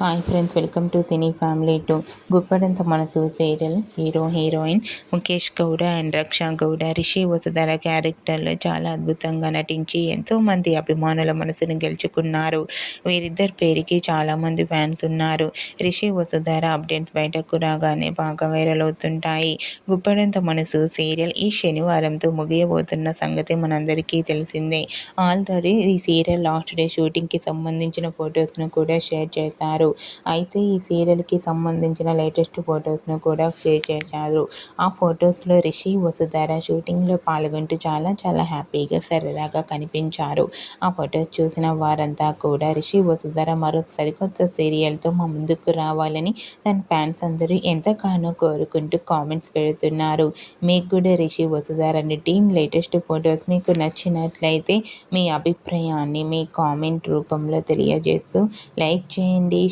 Hi friends welcome to cine family to Guppedantha Manasu serial hero heroine Mukesh Gowda and Raksha Gowda. Rishi Vasudhara క్యారెక్టర్లో చాలా అద్భుతంగా నటించి ఎంతోమంది అభిమానుల మనసును గెలుచుకున్నారు. వీరిద్దరి పేరుకి చాలామంది ఫ్యాన్స్ ఉన్నారు. రిషి వసుధర అప్డేట్స్ బయటకు రాగానే బాగా వైరల్ అవుతుంటాయి. గుప్పడంత మనసు సీరియల్ ఈ శనివారంతో ముగియబోతున్న సంగతి మనందరికీ తెలిసిందే. ఆల్రెడీ ఈ సీరియల్ లాస్ట్ డే షూటింగ్కి సంబంధించిన ఫొటోస్ను కూడా షేర్ చేశారు. అయితే ఈ సీరియల్కి సంబంధించిన లేటెస్ట్ ఫొటోస్ను కూడా షేర్ చేశారు. ఆ ఫొటోస్లో రిషి వసుధార షూటింగ్లో పాల్గొంటూ చాలా చాలా హ్యాపీగా సరదాగా కనిపించారు. ఆ ఫొటోస్ చూసిన వారంతా కూడా రిషి వసుధార మరో సరికొత్త సీరియల్తో మా ముందుకు రావాలని తన ఫ్యాన్స్ అందరూ ఎంతగానో కోరుకుంటూ కామెంట్స్ పెడుతున్నారు. మీకు కూడా Rishi Vasudhara and team latest photos మీకు నచ్చినట్లయితే మీ అభిప్రాయాన్ని మీ కామెంట్ రూపంలో తెలియజేస్తూ లైక్ చేయండి